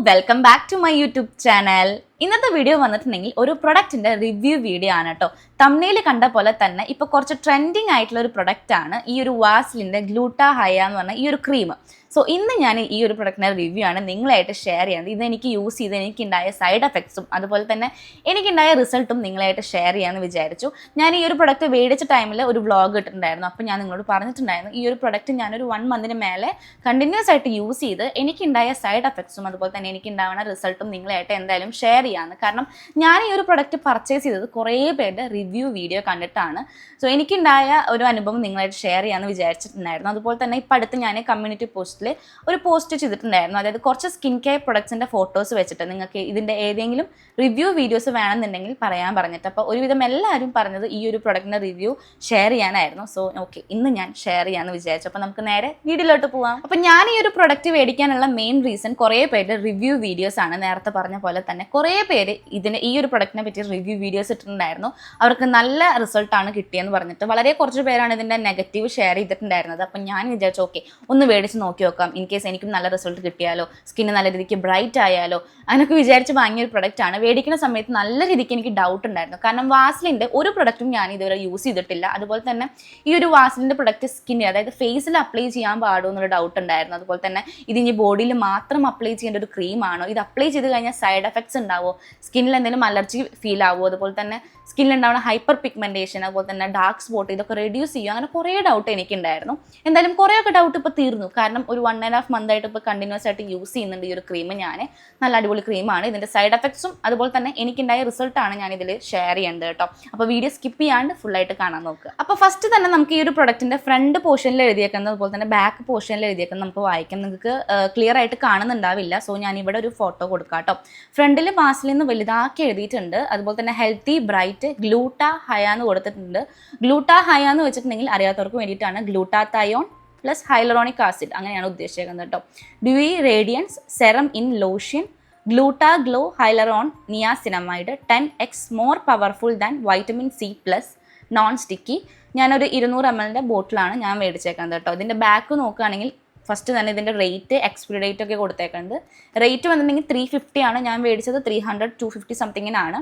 Welcome back to my YouTube channel ഇന്നത്തെ video വന്നിട്ടുണ്ടെങ്കിൽ ഒരു പ്രൊഡക്റ്റിന്റെ റിവ്യൂ വീഡിയോ ആണ് കേട്ടോ തമ്മിൽ കണ്ട പോലെ തന്നെ ഇപ്പോൾ കുറച്ച് ട്രെൻഡിങ് ആയിട്ടുള്ള ഒരു പ്രൊഡക്റ്റ് ആണ് ഈ ഒരു വാസിലിന്റെ ഗ്ലൂട്ടാ ഹയ എന്ന് പറഞ്ഞ ഈ ഒരു ക്രീം സോ ഇന്ന് ഞാൻ ഈ ഒരു പ്രൊഡക്റ്റിന്റെ റിവ്യൂ ആണ് നിങ്ങളായിട്ട് ഷെയർ ചെയ്യുന്നത്. ഇത് എനിക്ക് യൂസ് ചെയ്ത് എനിക്കുണ്ടായ സൈഡ് എഫക്ട്സും അതുപോലെ തന്നെ എനിക്കുണ്ടായ റിസൾട്ടും നിങ്ങളായിട്ട് ഷെയർ ചെയ്യാമെന്ന് വിചാരിച്ചു. ഞാൻ ഈ ഒരു പ്രൊഡക്റ്റ് മേടിച്ച ടൈമിൽ ഒരു വ്ളോഗ് ഇട്ടിട്ടുണ്ടായിരുന്നു. അപ്പോൾ ഞാൻ നിങ്ങളോട് പറഞ്ഞിട്ടുണ്ടായിരുന്നു ഈ ഒരു പ്രൊഡക്റ്റ് ഞാനൊരു വൺ മന്തിന് മേലെ കണ്ടിന്യൂസ് ആയിട്ട് യൂസ് ചെയ്ത് എനിക്കുണ്ടായ സൈഡ് എഫക്ട്സും അതുപോലെ തന്നെ എനിക്കുണ്ടാവുന്ന റിസൾട്ടും നിങ്ങളായിട്ട് എന്തായാലും ഷെയർ ചെയ്യാമെന്ന് കാരണം ഞാൻ ഈ ഒരു പ്രൊഡക്റ്റ് പർച്ചേസ് ചെയ്തത് കുറേ പേരുടെ റിവ്യൂ വീഡിയോ കണ്ടിട്ടാണ്. സോ എനിക്കുണ്ടായ ഒരു അനുഭവം നിങ്ങളായിട്ട് ഷെയർ ചെയ്യാമെന്ന് വിചാരിച്ചിട്ടുണ്ടായിരുന്നു. അതുപോലെ തന്നെ ഇപ്പം അടുത്ത് ഞാൻ കമ്മ്യൂണിറ്റി പോസ്റ്റിൽ ഒരു പോസ്റ്റ് ചെയ്തിട്ടുണ്ടായിരുന്നു. അതായത് കുറച്ച് സ്കിൻ കെയർ പ്രൊഡക്ട്സിന്റെ ഫോട്ടോസ് വെച്ചിട്ട് നിങ്ങൾക്ക് ഇതിന്റെ ഏതെങ്കിലും റിവ്യൂ വീഡിയോസ് വേണമെന്നുണ്ടെങ്കിൽ പറയാൻ പറഞ്ഞിട്ട്. അപ്പോൾ ഒരുവിധം എല്ലാവരും പറഞ്ഞത് ഈ ഒരു പ്രൊഡക്റ്റിന്റെ റിവ്യൂ ഷെയർ ചെയ്യാനായിരുന്നു. സോ ഓക്കെ ഇന്ന് ഞാൻ ഷെയർ ചെയ്യാമെന്ന് വിചാരിച്ചു. അപ്പോൾ നമുക്ക് നേരെ വീഡിയോയിലോട്ട് പോവാം. അപ്പോൾ ഞാൻ ഈ ഒരു പ്രൊഡക്റ്റ് മേടിക്കാനുള്ള മെയിൻ റീസൺ കുറേ പേരുടെ റിവ്യൂ വീഡിയോസ് ആണ്. നേരത്തെ പറഞ്ഞ പോലെ തന്നെ കുറേ പേര് ഇതിന് ഈ ഒരു പ്രൊഡക്റ്റിനെ പറ്റി റിവ്യൂ വീഡിയോസ് ഇട്ടിട്ടുണ്ടായിരുന്നു. അവർക്ക് നല്ല റിസൾട്ടാണ് കിട്ടിയെന്ന് പറഞ്ഞിട്ട് വളരെ കുറച്ച് പേരാണ് ഇതിന്റെ നെഗറ്റീവ് ഷെയർ ചെയ്തിട്ടുണ്ടായിരുന്നത്. അപ്പം ഞാൻ വിചാരിച്ചു ഓക്കെ ഒന്ന് മേടിച്ച് നോക്കി നോക്കാം. ഇൻ കേസ് എനിക്കും നല്ല റിസൾട്ട് കിട്ടിയാലോ സ്കിന്ന് നല്ല രീതിക്ക് ബ്രൈറ്റ് ആയാലോ അങ്ങനെയൊക്കെ വിചാരിച്ച് വാങ്ങിയ ഒരു പ്രൊഡക്റ്റ് ആണ്. മേടിക്കുന്ന സമയത്ത് നല്ല രീതിക്ക് എനിക്ക് ഡൗട്ട് ഉണ്ടായിരുന്നു. കാരണം വാസ്ലിന്റെ ഒരു പ്രൊഡക്റ്റും ഞാൻ ഇതുവരെ യൂസ് ചെയ്തിട്ടില്ല. അതുപോലെ തന്നെ ഈ ഒരു വാസ്ലിന്റെ പ്രൊഡക്റ്റ് സ്കിന്നിൽ അതായത് ഫേസിൽ അപ്ലൈ ചെയ്യാൻ പാടുമോ എന്നുള്ള ഡൗട്ട് ഉണ്ടായിരുന്നു. അതുപോലെ തന്നെ ഇത് ഇനി ബോഡിയിൽ മാത്രം അപ്ലൈ ചെയ്യേണ്ട ഒരു ക്രീമാണോ ഇത് അപ്ലൈ ചെയ്ത് കഴിഞ്ഞാൽ സൈഡ് എഫക്ട്സ് ഉണ്ടാവുമോ സ്കിന്നിൽ എന്തെങ്കിലും അലർജി ഫീൽ ആവുമോ അതുപോലെ തന്നെ സ്കിന്നിൽ ഉണ്ടാവുന്ന ഹൈപ്പർ പിഗ്മെന്റേഷൻ അതുപോലെ തന്നെ ഡാർക്ക് സ്പോട്ട് ഇതൊക്കെ റെഡ്യൂസ് ചെയ്യുമോ അങ്ങനെ കുറേ ഡൗട്ട് എനിക്കുണ്ടായിരുന്നു. എന്തായാലും കുറേയൊക്കെ ഡൗട്ട് ഇപ്പോൾ തീർന്നു. കാരണം ഒരു വൺ ആൻഡ് ഹാഫ് മന്ത് ആയിട്ട് ഇപ്പോൾ കണ്ടിന്യൂസ് ആയിട്ട് യൂസ് ചെയ്യുന്നുണ്ട് ഈ ഒരു ക്രീം ഞാൻ നല്ല അടിപൊളി ക്രീമാണ് ഇതിന്റെ സൈഡ് എഫക്ട്സും അതുപോലെ തന്നെ എനിക്കുണ്ടായ റിസൾട്ടാണ് ഞാൻ ഇതിൽ ഷെയർ ചെയ്യേണ്ടത് കേട്ടോ. അപ്പോൾ വീഡിയോ സ്കിപ്പ് ചെയ്യാണ്ട് ഫുള്ളായിട്ട് കാണാൻ നോക്കുക അപ്പോൾ ഫസ്റ്റ് തന്നെ നമുക്ക് ഈ ഒരു പ്രൊഡക്റ്റിന്റെ ഫ്രണ്ട് പോർഷനിൽ എഴുതിയേക്കുന്നത് അതുപോലെ തന്നെ ബാക്ക് പോർഷനിൽ എഴുതിയേക്കുന്നത് നമുക്ക് വായിക്കാം. നിങ്ങൾക്ക് ക്ലിയർ ആയിട്ട് കാണുന്നുണ്ടാവില്ല. സോ ഞാൻ ഇവിടെ ഒരു ഫോട്ടോ കൊടുക്കാം കേട്ടോ. ഫ്രണ്ടിൽ വാസിൽ നിന്ന് വലുതാക്കി എഴുതിയിട്ടുണ്ട്. അതുപോലെ തന്നെ ഹെൽത്തി ബ്രൈറ്റ് ഗ്ലൂട്ട ഹയ എന്ന് കൊടുത്തിട്ടുണ്ട്. ഗ്ലൂട്ട ഹയ എന്ന് വെച്ചിട്ടുണ്ടെങ്കിൽ അറിയാത്തവർക്ക് വേണ്ടിയിട്ടാണ്. ഗ്ലൂട്ടാത്തയോൺ പ്ലസ് ഹൈലറോണിക് ആസിഡ് അങ്ങനെയാണ് ഉദ്ദേശിക്കുന്നത് കേട്ടോ dewy radiance serum in lotion gluta glow hyaluron niacinamide ten X more powerful than vitamin C plus non sticky ഞാനൊരു ഇരുന്നൂറ് എം എല്ലിന്റെ ബോട്ടിലാണ് ഞാൻ മേടിച്ചേക്കുന്നത് കേട്ടോ ഇതിന്റെ ബാക്ക് നോക്കുകയാണെങ്കിൽ ഫസ്റ്റ് തന്നെ ഇതിന്റെ റേറ്റ് എക്സ്പിരി ഡേറ്റ് ഒക്കെ കൊടുത്തേക്കുന്നത് റേറ്റ് വന്നിട്ടുണ്ടെങ്കിൽ ത്രീ ഫിഫ്റ്റി ആണ് ഞാൻ മേടിച്ചത്. ത്രീ ഹൺഡ്രഡ് ടു ഫിഫ്റ്റി സംതിങ്ങിനാണ്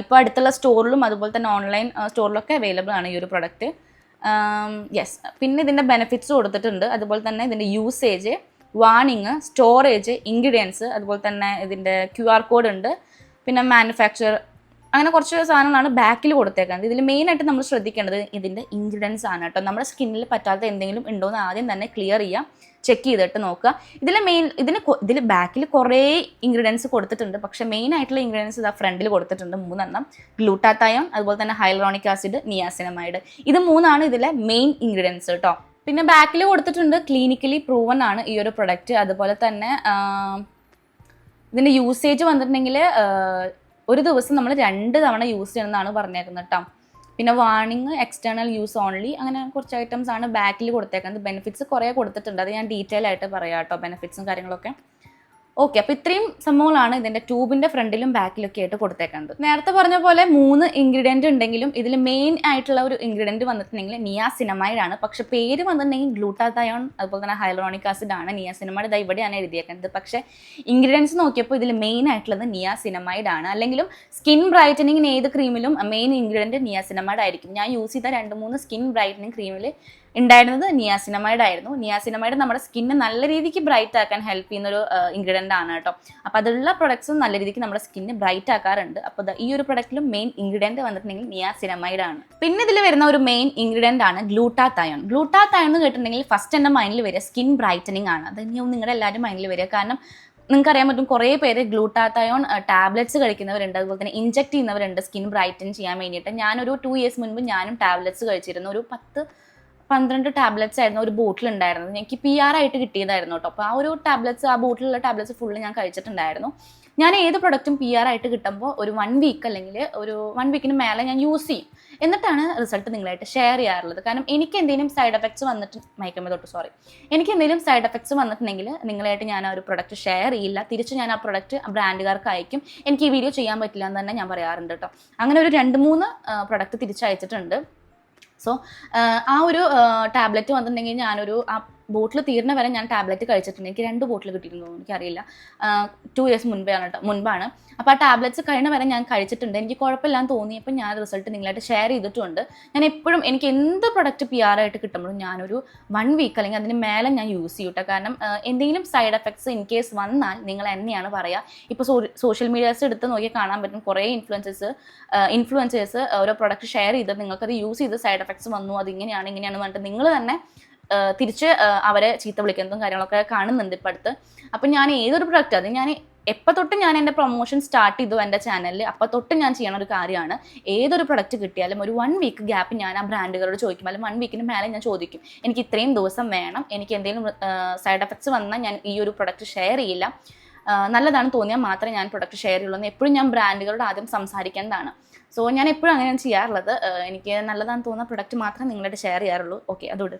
ഇപ്പോൾ അടുത്തുള്ള സ്റ്റോറിലും അതുപോലെ തന്നെ ഓൺലൈൻ സ്റ്റോറിലൊക്കെ അവൈലബിൾ ആണ് ഈ ഒരു പ്രൊഡക്റ്റ് യെസ് പിന്നെ ഇതിന്റെ ബെനിഫിറ്റ്സ് കൊടുത്തിട്ടുണ്ട്. അതുപോലെ തന്നെ ഇതിന്റെ യൂസേജ് വാണിങ് സ്റ്റോറേജ് ഇൻഗ്രീഡിയൻസ് അതുപോലെ തന്നെ ഇതിന്റെ ക്യു ആർ കോഡ് ഉണ്ട്. പിന്നെ മാനുഫാക്ചർ അങ്ങനെ കുറച്ച് സാധനങ്ങളാണ് ബാക്കിൽ കൊടുത്തേക്കുന്നത് ഇതിൽ മെയിനായിട്ട് നമ്മൾ ശ്രദ്ധിക്കേണ്ടത് ഇതിന്റെ ഇൻഗ്രീഡിയൻസ് ആണ് കേട്ടോ. നമ്മുടെ സ്കിന്നിൽ പറ്റാത്ത എന്തെങ്കിലും ഉണ്ടോ എന്ന് ആദ്യം തന്നെ ക്ലിയർ ചെയ്യാം. ചെക്ക് ചെയ്തിട്ട് നോക്കുക. ഇതിൽ മെയിൻ ഇതിന് ഇതിൽ ബാക്കിൽ കുറേ ഇൻഗ്രീഡിയൻസ് കൊടുത്തിട്ടുണ്ട്. പക്ഷേ മെയിൻ ആയിട്ടുള്ള ഇൻഗ്രീഡിയൻസ് ഇതാ ഫ്രണ്ടിൽ കൊടുത്തിട്ടുണ്ട് മൂന്നെണ്ണം. ഗ്ലൂട്ടാത്തായം അതുപോലെ തന്നെ ഹൈലറോണിക് ആസിഡ് നിയാസിനമൈഡ് ഇത് മൂന്നാണ് ഇതിലെ മെയിൻ ഇൻഗ്രീഡിയൻസ് കേട്ടോ. പിന്നെ ബാക്കിൽ കൊടുത്തിട്ടുണ്ട് ക്ലിനിക്കലി പ്രൂവൺ ആണ് ഈ ഒരു പ്രൊഡക്റ്റ് അതുപോലെ തന്നെ ഇതിന്റെ യൂസേജ് വന്നിട്ടുണ്ടെങ്കിൽ ഒരു ദിവസം നമ്മൾ രണ്ട് തവണ യൂസ് ചെയ്യണമെന്നാണ് പറഞ്ഞേക്കുന്നത് കേട്ടോ പിന്നെ വാണിംഗ് എക്സ്റ്റേണൽ യൂസ് ഓൺലി അങ്ങനെ കുറച്ച് ഐറ്റംസ് ആണ് ബാക്കിൽ കൊടുത്തേക്കുന്നത്. ബെനിഫിറ്റ്സ് കുറേ കൊടുത്തിട്ടുണ്ട്. അത് ഞാൻ ഡീറ്റെയിൽ ആയിട്ട് പറയാം കേട്ടോ ബെനിഫിറ്റ്സും കാര്യങ്ങളൊക്കെ. ഓക്കെ അപ്പോൾ ഇത്രയും സംഭവങ്ങളാണ് ഇതിന്റെ ട്യൂബിന്റെ ഫ്രണ്ടിലും ബാക്കിലൊക്കെ ആയിട്ട് കൊടുത്തേക്കുന്നത് നേരത്തെ പറഞ്ഞ പോലെ മൂന്ന് ഇൻഗ്രീഡിയന്റ് ഉണ്ടെങ്കിലും ഇതിൽ മെയിൻ ആയിട്ടുള്ള ഒരു ഇൻഗ്രീഡിയന്റ് വന്നിട്ടുണ്ടെങ്കിൽ നിയാസിനമൈഡ് ആണ്. പക്ഷേ പേര് വന്നിട്ടുണ്ടെങ്കിൽ ഗ്ലൂട്ടാതയോൺ അതുപോലെ തന്നെ ഹൈലോണിക് ആസിഡ് ആണ്. നിയാസിനമൈഡ് ഇതാ ഇവിടെയാണ് എഴുതിയേക്കുന്നത് പക്ഷെ ഇൻഗ്രീഡിയൻസ് നോക്കിയപ്പോൾ ഇതിൽ മെയിൻ ആയിട്ടുള്ളത് നിയാസിനമൈഡ് ആണ്. അല്ലെങ്കിലും സ്കിൻ ബ്രൈറ്റനിങ്ങിന് ഏത് ക്രീമിലും മെയിൻ ഇൻഗ്രീഡിയന്റ് നിയാസിനമൈഡ് ആയിരിക്കും. ഞാൻ യൂസ് ചെയ്ത രണ്ട് മൂന്ന് സ്കിൻ ബ്രൈറ്റനിങ് ക്രീമിൽ ഉണ്ടായിരുന്നത് നിയാസിനമൈഡ് ആയിരുന്നു നിയാസിനമൈഡ് നമ്മുടെ സ്കിന്നെ നല്ല രീതിക്ക് ബ്രൈറ്റ് ആക്കാൻ ഹെൽപ്പ് ചെയ്യുന്ന ഒരു ഇൻഗ്രീഡിയന്റ് ആണ് കേട്ടോ. അപ്പോൾ അതുള്ള പ്രൊഡക്ട്സും നല്ല രീതിക്ക് നമ്മുടെ സ്കിന്നെ ബ്രൈറ്റ് ആക്കാറുണ്ട്. അപ്പോൾ ഈ ഒരു പ്രൊഡക്റ്റിലും മെയിൻ ഇൻഗ്രീഡിയന്റ് വന്നിട്ടുണ്ടെങ്കിൽ നിയാസിനമൈഡ് ആണ് പിന്നെ ഇതിൽ വരുന്ന ഒരു മെയിൻ ഇൻഗ്രീഡിയന്റ് ആണ് ഗ്ലൂട്ടാത്തായോൺ ഗ്ലൂട്ടാത്തായോൺ എന്ന് കേട്ടിട്ടുണ്ടെങ്കിൽ ഫസ്റ്റ് എന്റെ മൈൻഡിൽ വരിക സ്കിൻ ബ്രൈറ്റനിങ് ആണ്. അത് ഇനിയും നിങ്ങളുടെ എല്ലാവരും മൈൻഡിൽ വരിക. കാരണം നിങ്ങൾക്ക് അറിയാൻ പറ്റും കുറേ പേര് ഗ്ലൂട്ടാത്തയോൺ ടാബ്ലറ്റ്സ് കഴിക്കുന്നവരുണ്ട്. അതുപോലെ തന്നെ ഇഞ്ചെക്ട് ചെയ്യുന്നവരുണ്ട് സ്കിൻ ബ്രൈറ്റൻ ചെയ്യാൻ വേണ്ടിയിട്ട്. ഞാനൊരു ടു ഇയേഴ്സ് മുൻപ് ഞാനും ടാബ്ലറ്റ്സ് കഴിച്ചിരുന്നു. ഒരു പത്ത് പന്ത്രണ്ട് ടാബ്ലറ്റ്സ് ആയിരുന്നു ഒരു ബോട്ടിൽ ഉണ്ടായിരുന്നത്. എനിക്ക് പി ആർ ആയിട്ട് കിട്ടിയതായിരുന്നു കേട്ടോ. അപ്പോൾ ആ ഒരു ടാബ്ലറ്റ്സ് ആ ബോട്ടിലുള്ള ടാബ്ലറ്റ്സ് ഫുള്ള് ഞാൻ കഴിച്ചിട്ടുണ്ടായിരുന്നു. ഞാൻ ഏത് പ്രൊഡക്റ്റും പി ആർ ആയിട്ട് കിട്ടുമ്പോൾ ഒരു വൺ വീക്ക് അല്ലെങ്കിൽ ഒരു വൺ വീക്കിന് മേലെ ഞാൻ യൂസ് ചെയ്യും. എന്നിട്ടാണ് റിസൾട്ട് നിങ്ങളായിട്ട് ഷെയർ ചെയ്യാറുള്ളത്. കാരണം എനിക്ക് എന്തെങ്കിലും സൈഡ് എഫക്ട്സ് വന്നിട്ട് മയക്കുമ്പോൾ തൊട്ട് സോറി എനിക്ക് എന്തെങ്കിലും സൈഡ് എഫക്ട്സ് വന്നിട്ടുണ്ടെങ്കിൽ നിങ്ങളായിട്ട് ഞാൻ ആ ഒരു പ്രൊഡക്റ്റ് ഷെയർ ചെയ്യില്ല. തിരിച്ച് ഞാൻ ആ പ്രൊഡക്റ്റ് ബ്രാൻഡുകാർക്ക് അയക്കും. എനിക്ക് ഈ വീഡിയോ ചെയ്യാൻ പറ്റില്ല എന്ന് തന്നെ ഞാൻ പറയാറുണ്ട് കേട്ടോ. അങ്ങനെ ഒരു രണ്ട് മൂന്ന് പ്രൊഡക്റ്റ് തിരിച്ചയച്ചിട്ടുണ്ട്. സോ ആ ഒരു ടാബ്ലറ്റ് വന്നിട്ടുണ്ടെങ്കിൽ ഞാനൊരു ബോട്ടിൽ തീർന്ന വരെ ഞാൻ ടാബ്ലറ്റ് കഴിച്ചിട്ടുണ്ട്. എനിക്ക് രണ്ട് ബോട്ടിൽ കിട്ടിയിരുന്നു എനിക്കറിയില്ല. ടു ഇയേഴ്സ് മുൻപേ കേട്ടോ മുൻപാണ്. അപ്പോൾ ആ ടാബ്ലറ്റ്സ് കഴിഞ്ഞ വരെ ഞാൻ കഴിച്ചിട്ടുണ്ട്. എനിക്ക് കുഴപ്പമില്ലാന്ന് തോന്നിയപ്പോൾ ഞാൻ റിസൾട്ട് നിങ്ങളായിട്ട് ഷെയർ ചെയ്തിട്ടുണ്ട്. ഞാൻ എപ്പോഴും എനിക്ക് എന്ത് പ്രൊഡക്റ്റ് പി ആർ ആയിട്ട് കിട്ടുമ്പോഴും ഞാനൊരു വൺ വീക്ക് അല്ലെങ്കിൽ അതിന് മേലെ ഞാൻ യൂസ് ചെയ്യൂട്ടോ കാരണം എന്തെങ്കിലും സൈഡ് എഫക്ട്സ് ഇൻ കേസ് വന്നാൽ നിങ്ങൾ എന്നെയാണ് പറയുക ഇപ്പോൾ സോഷ്യൽ മീഡിയാസ് എടുത്ത് നോക്കിയാൽ കാണാൻ പറ്റും. കുറേ ഇൻഫ്ലുവൻസേഴ്സ് ഇൻഫ്ലുവൻസേഴ്സ് ഓരോ പ്രൊഡക്റ്റ് ഷെയർ ചെയ്ത് നിങ്ങൾക്കത് യൂസ് ചെയ്ത് സൈഡ് എഫക്ട്സ് വന്നു. അത് ഇങ്ങനെയാണ് ഇങ്ങനെയാണ് പറഞ്ഞിട്ട് നിങ്ങൾ തന്നെ തിരിച്ച് അവരെ ചീത്ത വിളിക്കുന്നതും കാര്യങ്ങളൊക്കെ കാണുന്നുണ്ട് ഇപ്പം അടുത്ത്. അപ്പം ഞാൻ ഏതൊരു പ്രൊഡക്റ്റ് അത് ഞാൻ എപ്പോൾ തൊട്ട് ഞാൻ എന്റെ പ്രൊമോഷൻ സ്റ്റാർട്ട് ചെയ്തു എന്റെ ചാനലിൽ അപ്പോൾ തൊട്ട് ഞാൻ ചെയ്യണ ഒരു കാര്യമാണ് ഏതൊരു പ്രൊഡക്റ്റ് കിട്ടിയാലും ഒരു വൺ വീക്ക് ഗ്യാപ്പ് ഞാൻ ആ ബ്രാൻഡുകളോട് ചോദിക്കും അല്ലെങ്കിൽ വൺ വീക്കിന് മേലെ ഞാൻ ചോദിക്കും എനിക്ക് ഇത്രയും ദിവസം വേണം എനിക്ക് എന്തെങ്കിലും സൈഡ് എഫക്ട്സ് വന്നാൽ ഞാൻ ഈ ഒരു പ്രൊഡക്റ്റ് ഷെയർ ചെയ്യില്ല. നല്ലതാണ് തോന്നിയാൽ മാത്രമേ ഞാൻ പ്രൊഡക്റ്റ് ഷെയർ ചെയ്യുള്ളൂ എന്ന് എപ്പോഴും ഞാൻ ബ്രാൻഡുകളോട് ആദ്യം സംസാരിക്കേണ്ടതാണ്. സോ ഞാൻ എപ്പോഴും അങ്ങനെയാണ് ചെയ്യാറുള്ളത് എനിക്ക് നല്ലതാണെന്ന് തോന്നുന്ന പ്രൊഡക്റ്റ് മാത്രമേ നിങ്ങളുടെ ഷെയർ ചെയ്യാറുള്ളൂ. ഓക്കെ അതോട്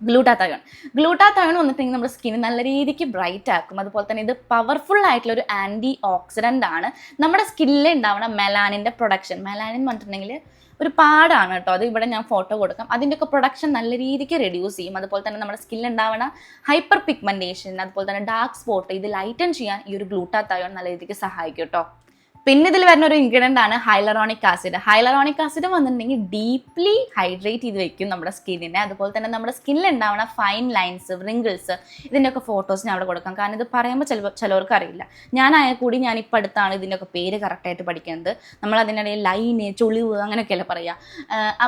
ഗ്ലൂട്ടാത്തയോൺ ഗ്ലൂട്ടാത്തയോൺ വന്നിട്ടുണ്ടെങ്കിൽ നമ്മുടെ സ്കിൻ നല്ല രീതിക്ക് ബ്രൈറ്റ് ആക്കും. അതുപോലെ തന്നെ ഇത് പവർഫുൾ ആയിട്ടുള്ള ഒരു ആന്റി ഓക്സിഡന്റ് ആണ്. നമ്മുടെ സ്കിന്നിൽ ഉണ്ടാവുന്ന മെലാനിന്റെ പ്രൊഡക്ഷൻ മെലാനിൻ പറഞ്ഞിട്ടുണ്ടെങ്കിൽ ഒരു പാടാണ് കേട്ടോ. അത് ഇവിടെ ഞാൻ ഫോട്ടോ കൊടുക്കാം. അതിന്റെയൊക്കെ പ്രൊഡക്ഷൻ നല്ല രീതിക്ക് റെഡ്യൂസ് ചെയ്യും. അതുപോലെ തന്നെ നമ്മുടെ സ്കിന്നിൽ ഉണ്ടാവുന്ന ഹൈപ്പർ പിഗ്മെന്റേഷൻ അതുപോലെ തന്നെ ഡാർക്ക് സ്പോട്ട് ഇത് ലൈറ്റൻ ചെയ്യാൻ ഈ ഒരു ഗ്ലൂട്ടാത്തയോൺ നല്ല രീതിക്ക് സഹായിക്കും കേട്ടോ. പിന്നെ ഇതിൽ വരുന്ന ഒരു ഇൻഗ്രീഡിയന്റ് ആണ് ഹൈലറോണിക് ആസിഡ് ഹൈലറോണിക് ആസിഡ് വന്നിട്ടുണ്ടെങ്കിൽ ഡീപ്ലി ഹൈഡ്രേറ്റ് ചെയ്ത് വെക്കും നമ്മുടെ സ്കിന്നിനെ അതുപോലെ തന്നെ നമ്മുടെ സ്കിന്നിൽ ഉണ്ടാവുന്ന ഫൈൻ ലൈൻസ് റിങ്കിൾസ് ഇതിന്റെയൊക്കെ ഫോട്ടോസ് ഞാൻ അവിടെ കൊടുക്കാം. കാരണം ഇത് പറയുമ്പോൾ ചിലപ്പോൾ ചിലവർക്ക് അറിയില്ല. ഞാനായാൽ കൂടി ഞാൻ ഇപ്പോൾ അടുത്താണ് ഇതിന്റെയൊക്കെ പേര് കറക്റ്റായിട്ട് പഠിക്കുന്നത്. നമ്മൾ അതിനിടയിൽ ലൈന് ചുളിവ് അങ്ങനെയൊക്കെയല്ലേ പറയുക.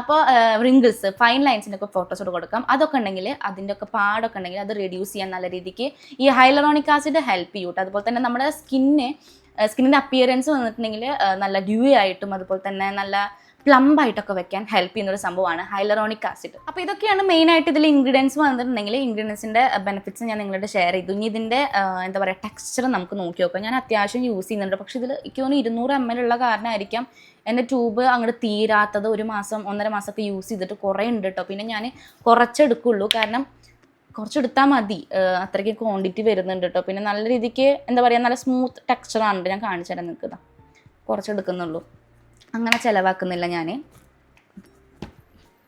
അപ്പോൾ റിങ്കിൾസ് ഫൈൻ ലൈൻസിന്റെ ഒക്കെ ഫോട്ടോസ് കൂടെ കൊടുക്കാം. അതൊക്കെ ഉണ്ടെങ്കിൽ അതിന്റെയൊക്കെ പാടൊക്കെ ഉണ്ടെങ്കിൽ അത് റെഡ്യൂസ് ചെയ്യാൻ നല്ല രീതിക്ക് ഈ ഹൈലറോണിക് ആസിഡ് ഹെൽപ്പ് ചെയ്യൂട്ടോ. അതുപോലെ തന്നെ നമ്മുടെ സ്കിന്നെ സ്കിന്നിന്റെ അപ്പിയറൻസ് വന്നിട്ടുണ്ടെങ്കിൽ നല്ല ഡ്യൂയി ആയിട്ടും അതുപോലെ തന്നെ നല്ല പ്ലംബ് ആയിട്ടൊക്കെ വെക്കാൻ ഹെൽപ്പ് ചെയ്യുന്ന ഒരു സംഭവമാണ് ഹൈലറോണിക് ആസിഡ് അപ്പോൾ ഇതൊക്കെയാണ് മെയിൻ ആയിട്ട് ഇതിൽ ഇൻഗ്രീഡിയൻസ് വന്നിട്ടുണ്ടെങ്കിൽ ഇൻഗ്രീഡിയൻസിന്റെ ബെനിഫിറ്റ്സ് ഞാൻ നിങ്ങളോട് ഷെയർ ചെയ്തു. ഇനി ഇതിന്റെ എന്താ പറയുക ടെക്സ്ചർ നമുക്ക് നോക്കി നോക്കാം. ഞാൻ അത്യാവശ്യം യൂസ് ചെയ്യുന്നുണ്ട്. പക്ഷേ ഇതിൽ എനിക്ക് തോന്നുന്നു ഇരുന്നൂറ് എം എൽ ഉള്ള കാരണമായിരിക്കാം എന്റെ ട്യൂബ് അങ്ങോട്ട് തീരാത്തത് ഒരു മാസം ഒന്നര മാസമൊക്കെ യൂസ് ചെയ്തിട്ട് കുറേ ഉണ്ട് കേട്ടോ പിന്നെ ഞാൻ കുറച്ചെടുക്കുള്ളൂ. കാരണം കുറച്ചെടുത്താൽ മതി. അത്രയ്ക്ക് ക്വാണ്ടിറ്റി വരുന്നുണ്ട് കേട്ടോ പിന്നെ നല്ല രീതിക്ക് എന്താ പറയുക നല്ല സ്മൂത്ത് ടെക്സ്ചറാണ് ഞാൻ കാണിച്ചു തരാൻ നിൽക്കുക കുറച്ചെടുക്കുന്നുള്ളൂ. അങ്ങനെ ചിലവാക്കുന്നില്ല ഞാൻ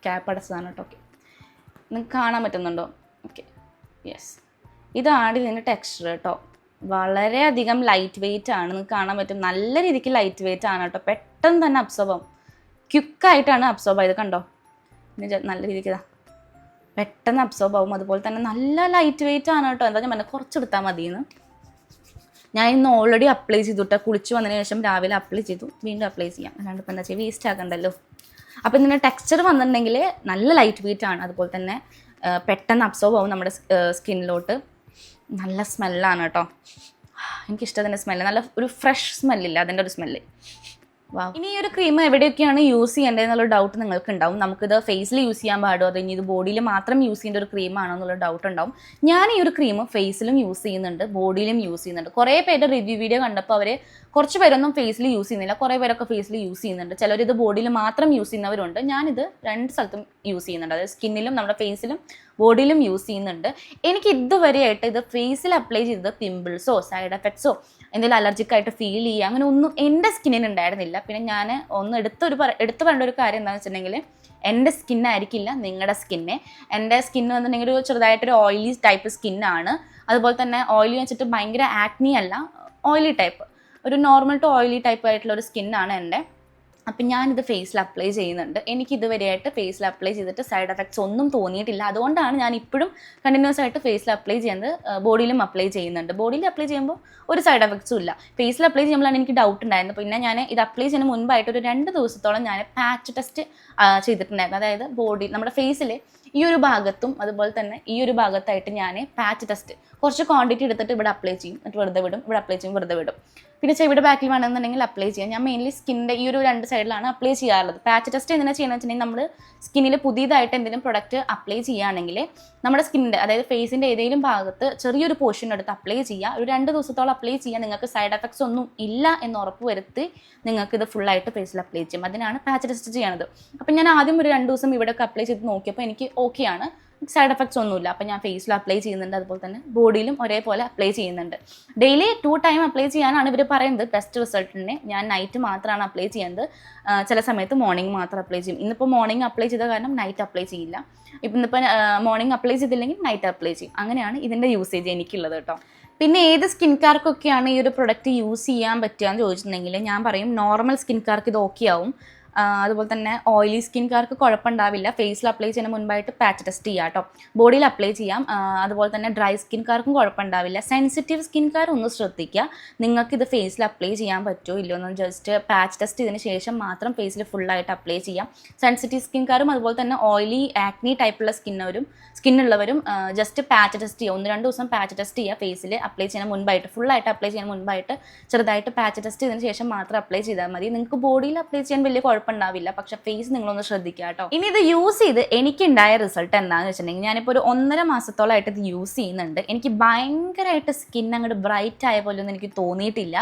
ക്യാപ്പ് അടച്ചതാണ് കേട്ടോ ഓക്കെ നിങ്ങൾക്ക് കാണാൻ പറ്റുന്നുണ്ടോ? ഓക്കെ യെസ് ഇതാണ് ഇതിന്റെ ടെക്സ്ചർ കേട്ടോ വളരെയധികം ലൈറ്റ് വെയിറ്റ് ആണ്. നിങ്ങൾക്ക് കാണാൻ പറ്റും. നല്ല രീതിക്ക് ലൈറ്റ് വെയിറ്റ് ആണ് കേട്ടോ പെട്ടെന്ന് തന്നെ അബ്സോർബ് ആവും. ക്വിക്കായിട്ടാണ് അബ്സോർബ് ആയത് കണ്ടോ? നല്ല രീതിക്ക് ഇതാ. പെട്ടെന്ന് അബ്സോർബ് ആവും. അതുപോലെ തന്നെ നല്ല ലൈറ്റ് വെയിറ്റ് ആണ് കേട്ടോ. എന്താ ഞാൻ പറഞ്ഞത് കുറച്ചെടുത്താൽ മതിയെന്ന്. ഞാൻ ഇന്ന് ഓൾറെഡി അപ്ലൈ ചെയ്തു കേട്ടോ കുളിച്ച് വന്നതിന് ശേഷം രാവിലെ അപ്ലൈ ചെയ്തു. വീണ്ടും അപ്ലൈ ചെയ്യാം. അല്ലാണ്ട് ഇപ്പം എന്താ ചെയ്യുക വേസ്റ്റ് ആക്കണ്ടല്ലോ. അപ്പോൾ ഇതിന്റെ ടെക്സ്ചർ വന്നിട്ടുണ്ടെങ്കിൽ നല്ല ലൈറ്റ് വെയിറ്റ് ആണ്. അതുപോലെ തന്നെ പെട്ടെന്ന് അബ്സോർബ് ആവും നമ്മുടെ സ്കിന്നിലോട്ട് നല്ല സ്മെല്ലാണ് കേട്ടോ. എനിക്കിഷ്ടത്തിന്റെ സ്മെല്ല് നല്ല ഒരു ഫ്രഷ് സ്മെല്ലില്ല അതിന്റെ ഒരു സ്മെല്ല് ഇനി ഈ ഒരു ക്രീം എവിടെയൊക്കെയാണ് യൂസ് ചെയ്യേണ്ടത് എന്നുള്ള ഡൗട്ട് നിങ്ങൾക്ക് ഉണ്ടാവും നമുക്കിത് ഫേസിൽ യൂസ് ചെയ്യാൻ പാടുമോ അതോ ഇനി ഇത് ബോഡിയിൽ മാത്രം യൂസ് ചെയ്യേണ്ട ഒരു ക്രീം ആണോ എന്നുള്ള ഡൗട്ട് ഉണ്ടാവും. ഞാൻ ഈ ഒരു ക്രീം ഫേസിലും യൂസ് ചെയ്യുന്നുണ്ട് ബോഡിയിലും യൂസ് ചെയ്യുന്നുണ്ട്. കുറേ പേരുടെ റിവ്യൂ വീഡിയോ കണ്ടപ്പോൾ അവർ കുറച്ച് പേരൊന്നും ഫേസിൽ യൂസ് ചെയ്യുന്നില്ല. കുറേ പേരൊക്കെ ഫേസിൽ യൂസ് ചെയ്യുന്നുണ്ട്. ചിലർ ഇത് ബോഡിയിൽ മാത്രം യൂസ് ചെയ്യുന്നവരുണ്ട്. ഞാനിത് രണ്ട് സ്ഥലത്തും യൂസ് ചെയ്യുന്നുണ്ട്. അതായത് സ്കിന്നിലും നമ്മുടെ ഫേസിലും ബോഡിയിലും യൂസ് ചെയ്യുന്നുണ്ട്. എനിക്ക് ഇതുവരെയായിട്ട് ഇത് ഫേസിൽ അപ്ലൈ ചെയ്തത് പിമ്പിൾസോ സൈഡ് എഫക്ട്സോ എന്തെങ്കിലും അലർജിക് ആയിട്ട് ഫീൽ ചെയ്യുക അങ്ങനെ ഒന്നും എന്റെ സ്കിന്നിന് ഉണ്ടായിരുന്നില്ല. പിന്നെ ഞാൻ ഒന്ന് എടുത്തൊരു എടുത്തു പറയേണ്ട ഒരു കാര്യം എന്താണെന്ന് വെച്ചിട്ടുണ്ടെങ്കിൽ എന്റെ സ്കിന്നായിരിക്കില്ല നിങ്ങളുടെ സ്കിന്നെ എന്റെ സ്കിന്ന് വന്നിട്ടുണ്ടെങ്കിൽ ഒരു ചെറുതായിട്ടൊരു ഓയിലി ടൈപ്പ് സ്കിന്നാണ് അതുപോലെ തന്നെ ഓയിലി വെച്ചിട്ട് ഭയങ്കര ആക്നി അല്ല ഓയിലി ടൈപ്പ് ഒരു നോർമൽ ടു ഓയിലി ടൈപ്പ് ആയിട്ടുള്ള ഒരു സ്കിന്നാണ് എന്റെ. അപ്പം ഞാനിത് ഫേസിൽ അപ്ലൈ ചെയ്യുന്നുണ്ട്. എനിക്ക് ഇതുവരെയായിട്ട് ഫേസിൽ അപ്ലൈ ചെയ്തിട്ട് സൈഡ് എഫക്ട്സ് ഒന്നും തോന്നിയിട്ടില്ല. അതുകൊണ്ടാണ് ഞാൻ ഇപ്പോഴും കണ്ടിന്യൂസ് ആയിട്ട് ഫേസിൽ അപ്ലൈ ചെയ്യുന്നത് ബോഡിയിലും അപ്ലൈ ചെയ്യുന്നുണ്ട്. ബോഡിയിൽ അപ്ലൈ ചെയ്യുമ്പോൾ ഒരു സൈഡ് എഫക്ട്സും ഇല്ല. ഫേസിൽ അപ്ലൈ ചെയ്യുമ്പോഴാണ് എനിക്ക് ഡൗട്ട് ഉണ്ടായിരുന്നത്. പിന്നെ ഞാൻ ഇത് അപ്ലൈ ചെയ്യുന്ന മുൻപായിട്ട് ഒരു രണ്ട് ദിവസത്തോളം ഞാൻ പാച്ച് ടെസ്റ്റ് ചെയ്തിട്ടുണ്ടായിരുന്നു. അതായത് ബോഡി നമ്മുടെ ഫേസിൽ ഈ ഒരു ഭാഗത്തും അതുപോലെ തന്നെ ഈ ഒരു ഭാഗത്തായിട്ട് ഞാൻ പാച്ച് ടെസ്റ്റ് കുറച്ച് ക്വാണ്ടിറ്റി എടുത്തിട്ട് ഇവിടെ അപ്ലൈ ചെയ്യും. എന്നിട്ട് വെറുതെ വിടും. ഇവിടെ അപ്ലൈ ചെയ്യും വെറുതെ വിടും. പിന്നെ ചെവിയുടെ ബാക്കിൽ വേണമെന്നുണ്ടെങ്കിൽ അപ്ലൈ ചെയ്യാം. ഞാൻ മെയിൻലി സ്കിന്റെ ഈ ഒരു രണ്ട് സൈഡിലാണ് അപ്ലൈ ചെയ്യാറുള്ളത്. പാച്ച് ടെസ്റ്റ് എന്തിനാ ചെയ്യുന്നത് വെച്ചിട്ടുണ്ടെങ്കിൽ നമ്മൾ സ്കിന്നിൽ പുതിയതായിട്ട് എന്തെങ്കിലും പ്രൊഡക്റ്റ് അപ്ലൈ ചെയ്യുകയാണെങ്കിൽ നമ്മുടെ സ്കിന്നിന്റെ അതായത് ഫേസിന്റെ ഏതെങ്കിലും ഭാഗത്ത് ചെറിയൊരു പോർഷൻ എടുത്ത് അപ്ലൈ ചെയ്യുക. ഒരു രണ്ട് ദിവസത്തോളം അപ്ലൈ ചെയ്യുക. നിങ്ങൾക്ക് സൈഡ് എഫക്ട്സ് ഒന്നും ഇല്ല എന്ന് ഉറപ്പ് വരുത്തി നിങ്ങൾക്ക് ഇത് ഫുള്ളായിട്ട് ഫേസിൽ അപ്ലൈ ചെയ്യും. അതിനാണ് പാച്ച് ടെസ്റ്റ് ചെയ്യണത് അപ്പം ഞാൻ ആദ്യം ഒരു രണ്ട് ദിവസം ഇവിടെയൊക്കെ അപ്ലൈ ചെയ്ത് നോക്കിയപ്പോൾ എനിക്ക് ഓക്കെയാണ് സൈഡ് എഫക്ട്സ് ഒന്നുമില്ല. അപ്പോൾ ഞാൻ ഫേസിൽ അപ്ലൈ ചെയ്യുന്നുണ്ട്. അതുപോലെ തന്നെ ബോഡിയിലും ഒരേപോലെ അപ്ലൈ ചെയ്യുന്നുണ്ട്. ഡെയിലി ടു ടൈം അപ്ലൈ ചെയ്യാനാണ് ഇവർ പറയുന്നത്. ബെസ്റ്റ് റിസൾട്ടിനെ ഞാൻ നൈറ്റ് മാത്രമാണ് അപ്ലൈ ചെയ്യുന്നത്. ചില സമയത്ത് മോർണിംഗ് മാത്രം അപ്ലൈ ചെയ്യും. ഇന്നിപ്പോൾ മോർണിംഗ് അപ്ലൈ ചെയ്ത കാരണം നൈറ്റ് അപ്ലൈ ചെയ്യില്ല. ഇപ്പം ഇന്നിപ്പോൾ മോർണിംഗ് അപ്ലൈ ചെയ്തില്ലെങ്കിൽ നൈറ്റ് അപ്ലൈ ചെയ്യും. അങ്ങനെയാണ് ഇതിന്റെ യൂസേജ് എനിക്കുള്ളത് കേട്ടോ. പിന്നെ ഏത് സ്കിൻ കെയർക്കൊക്കെയാണ് ഈ ഒരു പ്രൊഡക്റ്റ് യൂസ് ചെയ്യാൻ പറ്റുക എന്ന് ചോദിച്ചിട്ടുണ്ടെങ്കിൽ ഞാൻ പറയും നോർമൽ സ്കിൻ കെയർക്ക് ഇത് ഓക്കെ ആവും. അതുപോലെ തന്നെ ഓയിലി സ്കിൻകാർക്ക് കുഴപ്പമുണ്ടാവില്ല. ഫേസിൽ അപ്ലൈ ചെയ്യുന്ന മുൻപായിട്ട് പാച്ച് ടെസ്റ്റ് ചെയ്യാം കേട്ടോ. ബോഡിയിൽ അപ്ലൈ ചെയ്യാം. അതുപോലെ തന്നെ ഡ്രൈ സ്കിൻകാർക്കും കുഴപ്പമുണ്ടാവില്ല. സെൻസിറ്റീവ് സ്കിൻകാർ ഒന്ന് ശ്രദ്ധിക്കുക. നിങ്ങൾക്ക് ഇത് ഫേസിൽ അപ്ലൈ ചെയ്യാൻ പറ്റുമോ ഇല്ലയോ എന്ന് ജസ്റ്റ് പാച്ച് ടെസ്റ്റ് ചെയ്തതിന് ശേഷം മാത്രം ഫേസിൽ ഫുള്ളായിട്ട് അപ്ലൈ ചെയ്യാം. സെൻസിറ്റീവ് സ്കിൻകാരും അതുപോലെ തന്നെ ഓയിലി ആക്നി ടൈപ്പുള്ള സ്കിന്നവരും സ്കിന്നുള്ളവരും ജസ്റ്റ് പാച്ച് ടെസ്റ്റ് ചെയ്യുക. ഒന്ന് രണ്ട് ദിവസം പാച്ച് ടെസ്റ്റ് ചെയ്യുക. ഫേസിൽ അപ്ലൈ ചെയ്യുന്ന മുൻപായിട്ട് ഫുള്ളായിട്ട് അപ്ലൈ ചെയ്യുന്ന മുൻപായിട്ട് ചെറുതായിട്ട് പാച്ച് ടെസ്റ്റ് ചെയ്തതിന് ശേഷം മാത്രം അപ്ലൈ ചെയ്താൽ മതി. നിങ്ങൾക്ക് ബോഡിയിൽ അപ്ലൈ ചെയ്യാൻ വലിയ കുഴപ്പമുണ്ടാവില്ല പക്ഷെ ഫേസ് നിങ്ങളൊന്ന് ശ്രദ്ധിക്കുക കേട്ടോ. ഇനി ഇത് യൂസ് ചെയ്ത് എനിക്കുണ്ടായ റിസൾട്ട് എന്താണെന്ന് വെച്ചിട്ടുണ്ടെങ്കിൽ ഞാനിപ്പോൾ ഒരു ഒന്നര മാസത്തോളമായിട്ട് ഇത് യൂസ് ചെയ്യുന്നുണ്ട്. എനിക്ക് ഭയങ്കരമായിട്ട് സ്കിൻ അങ്ങോട്ട് ബ്രൈറ്റ് ആയ പോലെ ഒന്നും എനിക്ക് തോന്നിയിട്ടില്ല.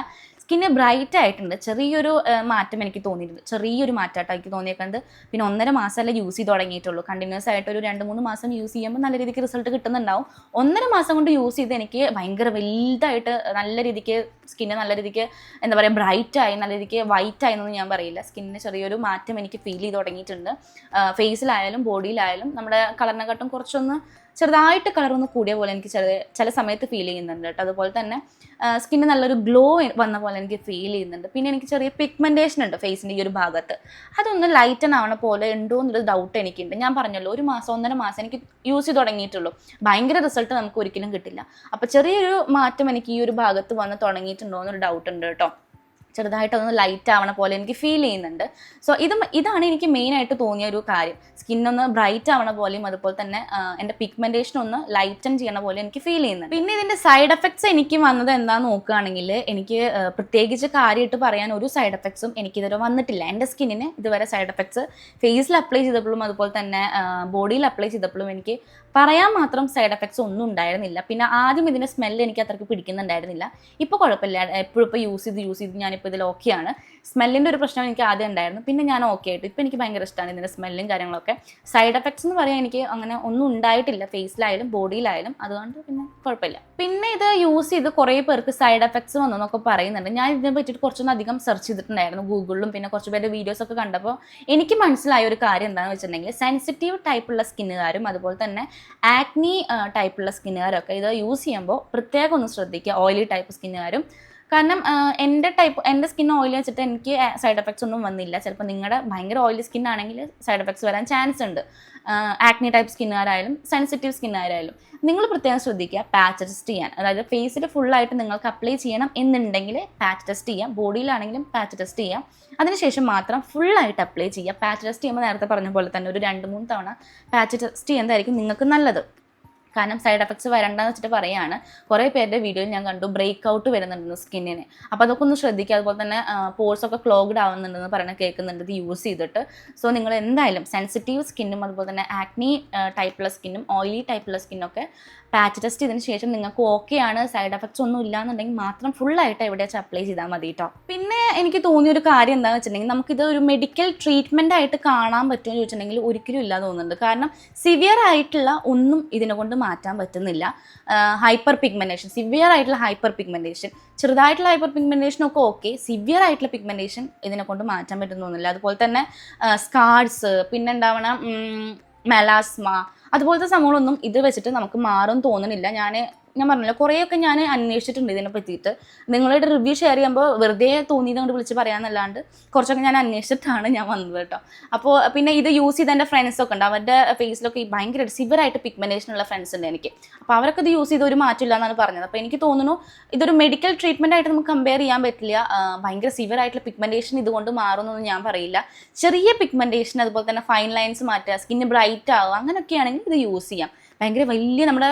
സ്കിന്ന് ബ്രൈറ്റ് ആയിട്ടുണ്ട്. ചെറിയൊരു മാറ്റം എനിക്ക് തോന്നിയിട്ടുണ്ട്. ചെറിയൊരു മാറ്റമായിട്ട് എനിക്ക് തോന്നിയേക്കുന്നത്. പിന്നെ ഒന്നര മാസമല്ല യൂസ് ചെയ്ത് തുടങ്ങിയിട്ടുള്ളൂ. കണ്ടിന്യൂസ് ആയിട്ട് ഒരു രണ്ട് മൂന്ന് മാസം യൂസ് ചെയ്യുമ്പോൾ നല്ല രീതിക്ക് റിസൾട്ട് കിട്ടുന്നുണ്ടാവും. ഒന്നര മാസം കൊണ്ട് യൂസ് ചെയ്ത് എനിക്ക് ഭയങ്കര വലുതായിട്ട് നല്ല രീതിക്ക് സ്കിന്ന് നല്ല രീതിക്ക് എന്താ പറയുക ബ്രൈറ്റ് ആയി നല്ല രീതിക്ക് വൈറ്റ് ആയി എന്നൊന്നും ഞാൻ പറയില്ല. സ്കിന്നിന് ചെറിയൊരു മാറ്റം എനിക്ക് ഫീൽ ചെയ്ത് തുടങ്ങിയിട്ടുണ്ട്. ഫേസിലായാലും ബോഡിയിലായാലും നമ്മുടെ കളറിനെക്കാട്ടും കുറച്ചൊന്ന് ചെറുതായിട്ട് കളർ ഒന്ന് കൂടിയ പോലെ എനിക്ക് ചില ചില സമയത്ത് ഫീൽ ചെയ്യുന്നുണ്ട് കേട്ടോ. അതുപോലെ തന്നെ സ്കിന്ന് നല്ലൊരു ഗ്ലോ വന്ന പോലെ എനിക്ക് ഫീൽ ചെയ്യുന്നുണ്ട്. പിന്നെ എനിക്ക് ചെറിയ പിഗ്മെന്റേഷൻ ഉണ്ട് ഫേസിന്റെ ഈ ഒരു ഭാഗത്ത്. അതൊന്ന് ലൈറ്റൻ ആവണ പോലെ ഉണ്ടോ എന്നൊരു ഡൗട്ട് എനിക്കുണ്ട്. ഞാൻ പറഞ്ഞല്ലോ ഒരു മാസം ഒന്നര മാസം എനിക്ക് യൂസ് ചെയ്ത് തുടങ്ങിയിട്ടുള്ളൂ. ഭയങ്കര റിസൾട്ട് നമുക്ക് ഒരിക്കലും കിട്ടില്ല. അപ്പോൾ ചെറിയൊരു മാറ്റം എനിക്ക് ഈ ഒരു ഭാഗത്ത് വന്ന് തുടങ്ങിയിട്ടുണ്ടോ എന്നൊരു ഡൗട്ട് ഉണ്ട് കേട്ടോ. ചെറുതായിട്ടൊന്ന് ലൈറ്റ് ആവണ പോലെ എനിക്ക് ഫീൽ ചെയ്യുന്നുണ്ട്. സോ ഇത് ഇതാണ് എനിക്ക് മെയിനായിട്ട് തോന്നിയ ഒരു കാര്യം. സ്കിന്നൊന്ന് ബ്രൈറ്റ് ആവണ പോലെയും അതുപോലെ തന്നെ എന്റെ പിഗ്മെന്റേഷൻ ഒന്ന് ലൈറ്റൻ ചെയ്യണ പോലെ എനിക്ക് ഫീൽ ചെയ്യുന്നുണ്ട്. പിന്നെ ഇതിന്റെ സൈഡ് എഫക്ട്സ് എനിക്ക് വന്നത് എന്താന്ന് നോക്കുകയാണെങ്കിൽ എനിക്ക് പ്രത്യേകിച്ച് കാര്യമായിട്ട് പറയാൻ ഒരു സൈഡ് എഫക്ട്സും എനിക്കിതുവരെ വന്നിട്ടില്ല. എന്റെ സ്കിന്നിന് ഇതുവരെ സൈഡ് എഫക്ട്സ് ഫേസിൽ അപ്ലൈ ചെയ്തപ്പോഴും അതുപോലെ തന്നെ ബോഡിയിൽ അപ്ലൈ ചെയ്തപ്പോഴും എനിക്ക് പറയാൻ മാത്രം സൈഡ് എഫക്ട്സ് ഒന്നും ഉണ്ടായിരുന്നില്ല. പിന്നെ ആദ്യം ഇതിന്റെ സ്മെല്ല് എനിക്ക് അത്രയ്ക്ക് പിടിക്കുന്നുണ്ടായിരുന്നില്ല. ഇപ്പോൾ കുഴപ്പമില്ല. എപ്പോഴും ഇപ്പോൾ യൂസ് ചെയ്ത് യൂസ് ചെയ്ത് ഞാനിപ്പോൾ ഇതിൽ ഓക്കെയാണ് സ്മെല്ലിന്റെ ഒരു പ്രശ്നം എനിക്ക് ആദ്യം ഉണ്ടായിരുന്നു. പിന്നെ ഞാൻ ഓക്കെ ആയിട്ട്. ഇപ്പോൾ എനിക്ക് ഭയങ്കര ഇഷ്ടമാണ് ഇതിന്റെ സ്മെല്ലും കാര്യങ്ങളൊക്കെ. സൈഡ് എഫക്ട്സ് എന്ന് പറയാൻ എനിക്ക് അങ്ങനെ ഒന്നും ഉണ്ടായിട്ടില്ല. ഫേസിലായാലും ബോഡിയിലായാലും അതുകൊണ്ട് പിന്നെ കുഴപ്പമില്ല. പിന്നെ ഇത് യൂസ് ചെയ്ത് കുറേ പേർക്ക് സൈഡ് എഫക്ട്സ് വന്നു എന്നൊക്കെ പറയുന്നുണ്ട്. ഞാൻ ഇതിനെ പറ്റിയിട്ട് കുറച്ചൊന്നും അധികം സെർച്ച് ചെയ്തിട്ടുണ്ടായിരുന്നു ഗൂഗിളിലും പിന്നെ കുറച്ച് പേരുടെ വീഡിയോസ് ഒക്കെ കണ്ടപ്പോൾ എനിക്ക് മനസ്സിലായ ഒരു കാര്യം എന്താണെന്ന് വെച്ചിട്ടുണ്ടെങ്കിൽ സെൻസിറ്റീവ് ടൈപ്പുള്ള സ്കിന്നുകാരും അതുപോലെ തന്നെ ആക്നി ടൈപ്പുള്ള സ്കിന്നുകാരൊക്കെ ഇത് യൂസ് ചെയ്യുമ്പോൾ പ്രത്യേകം ഒന്ന് ശ്രദ്ധിക്കുക. ഓയിലി ടൈപ്പ് സ്കിന്നുകാരും കാരണം എന്റെ ടൈപ്പ് എന്റെ സ്കിൻ ഓയിൽ വെച്ചിട്ട് എനിക്ക് സൈഡ് എഫക്ട്സ് ഒന്നും വന്നില്ല. ചിലപ്പോൾ നിങ്ങളുടെ ഭയങ്കര ഓയിലി സ്കിൻ ആണെങ്കിൽ സൈഡ് എഫക്ട്സ് വരാൻ ചാൻസ് ഉണ്ട്. ആക്നി ടൈപ്പ് സ്കിന്നുകാരായാലും സെൻസിറ്റീവ് സ്കിന്നുകാരായാലും നിങ്ങൾ പ്രത്യേകം ശ്രദ്ധിക്കുക പാച്ച് ടെസ്റ്റ് ചെയ്യാൻ. അതായത് ഫേസിൽ ഫുള്ളായിട്ട് നിങ്ങൾക്ക് അപ്ലൈ ചെയ്യണം എന്നുണ്ടെങ്കിൽ പാച്ച് ടെസ്റ്റ് ചെയ്യാം. ബോഡിയിലാണെങ്കിലും പാച്ച് ടെസ്റ്റ് ചെയ്യാം. അതിനുശേഷം മാത്രം ഫുള്ളായിട്ട് അപ്ലൈ ചെയ്യുക. പാച്ച് ടെസ്റ്റ് ചെയ്യുമ്പോൾ നേരത്തെ പറഞ്ഞ പോലെ തന്നെ ഒരു രണ്ട് മൂന്ന് തവണ പാച്ച് ടെസ്റ്റ് ചെയ്യുന്നതായിരിക്കും നിങ്ങൾക്ക് നല്ലത്. കാരണം സൈഡ് എഫക്ട്സ് വരണ്ടെന്ന് വെച്ചിട്ട് പറയാണ്. കുറേ പേരുടെ വീഡിയോയിൽ ഞാൻ കണ്ടു ബ്രേക്ക് ഔട്ട് വരുന്നുണ്ടെന്ന് സ്കിന്നിന് അപ്പോൾ അതൊക്കെ ഒന്ന് ശ്രദ്ധിക്കുക. അതുപോലെ തന്നെ പോഴ്സ് ഒക്കെ ക്ലോഗ്ഡ് ആവുന്നുണ്ടെന്ന് പറയുന്ന കേൾക്കുന്നുണ്ട്. ഇത് യൂസ് ചെയ്തിട്ട്. സോ നിങ്ങൾ എന്തായാലും സെൻസിറ്റീവ് സ്കിന്നും അതുപോലെ തന്നെ ആക്നി ടൈപ്പുള്ള സ്കിന്നും ഓയിലി ടൈപ്പുള്ള സ്കിന്നൊക്കെ പാച്ച് ടെസ്റ്റ് ചെയ്തതിന് ശേഷം നിങ്ങൾക്ക് ഓക്കെ ആണ്. സൈഡ് എഫക്ട്സ് ഒന്നും ഇല്ലാന്നുണ്ടെങ്കിൽ മാത്രം ഫുള്ളായിട്ട് എവിടെ വെച്ച് അപ്ലൈ ചെയ്താൽ മതി കേട്ടോ പിന്നെ എനിക്ക് തോന്നിയ ഒരു കാര്യം എന്താണെന്ന് വെച്ചിട്ടുണ്ടെങ്കിൽ നമുക്കിത് ഒരു മെഡിക്കൽ ട്രീറ്റ്മെന്റ് ആയിട്ട് കാണാൻ പറ്റുമെന്ന് ചോദിച്ചിട്ടുണ്ടെങ്കിൽ ഒരിക്കലും ഇല്ല തോന്നുന്നുണ്ട്. കാരണം സിവിയർ ആയിട്ടുള്ള ഒന്നും ഇതിനെ കൊണ്ട് മാറ്റാൻ പറ്റുന്നില്ല. ഹൈപ്പർ പിഗ്മെന്റേഷൻ സിവിയർ ആയിട്ടുള്ള ഹൈപ്പർ പിഗ്മെന്റേഷൻ ചെറുതായിട്ടുള്ള ഹൈപ്പർ പിഗ്മെന്റേഷൻ ഒക്കെ ഓക്കെ സിവിയർ ആയിട്ടുള്ള പിഗ്മെന്റേഷൻ ഇതിനെ കൊണ്ട് മാറ്റാൻ പറ്റുന്നൊന്നുമില്ല അതുപോലെ തന്നെ സ്കാർസ് പിന്നെ എന്താവണം മെലാസ്മ അതുപോലത്തെ സംഭവങ്ങളൊന്നും ഇത് വെച്ചിട്ട് നമുക്ക് മാറും തോന്നുന്നില്ല. ഞാൻ ഞാൻ പറഞ്ഞല്ലോ കുറേയൊക്കെ ഞാൻ അന്വേഷിച്ചിട്ടുണ്ട് ഇതിനെ പറ്റിയിട്ട്. നിങ്ങളുടെ റിവ്യൂ ഷെയർ ചെയ്യുമ്പോൾ വെറുതെ തോന്നിയത് കൊണ്ട് വിളിച്ച് പറയാമെന്നല്ലാണ്ട് കുറച്ചൊക്കെ ഞാൻ അന്വേഷിച്ചിട്ടാണ് ഞാൻ വന്നത് കേട്ടോ. അപ്പോൾ പിന്നെ ഇത് യൂസ് ചെയ്ത എന്റെ ഫ്രണ്ട്സൊക്കെ ഉണ്ട്. അവരുടെ ഫേസിലൊക്കെ ഭയങ്കര സിവറായിട്ട് പിഗ്മെന്റേഷൻ ഉള്ള ഫ്രണ്ട്സ് ഉണ്ട് എനിക്ക്. അപ്പോൾ അവരൊക്കെ ഇത് യൂസ് ചെയ്ത് ഒരു മാറ്റമില്ല എന്നാണ് പറഞ്ഞത്. അപ്പോൾ എനിക്ക് തോന്നുന്നു ഇതൊരു മെഡിക്കൽ ട്രീറ്റ്മെന്റ് ആയിട്ട് നമുക്ക് കമ്പയർ ചെയ്യാൻ പറ്റില്ല. ഭയങ്കര സിവറായിട്ടുള്ള പിഗ്മെന്റേഷൻ ഇതുകൊണ്ട് മാറുമെന്നൊന്നും ഞാൻ പറയില്ല. ചെറിയ പിഗ്മെന്റേഷൻ അതുപോലെ തന്നെ ഫൈൻ ലൈൻസ് മാറ്റുക സ്കിന്ന് ബ്രൈറ്റ് ആവുക അങ്ങനെയൊക്കെയാണെങ്കിൽ ഇത് യൂസ് ചെയ്യാം. ഭയങ്കര വലിയ നമ്മുടെ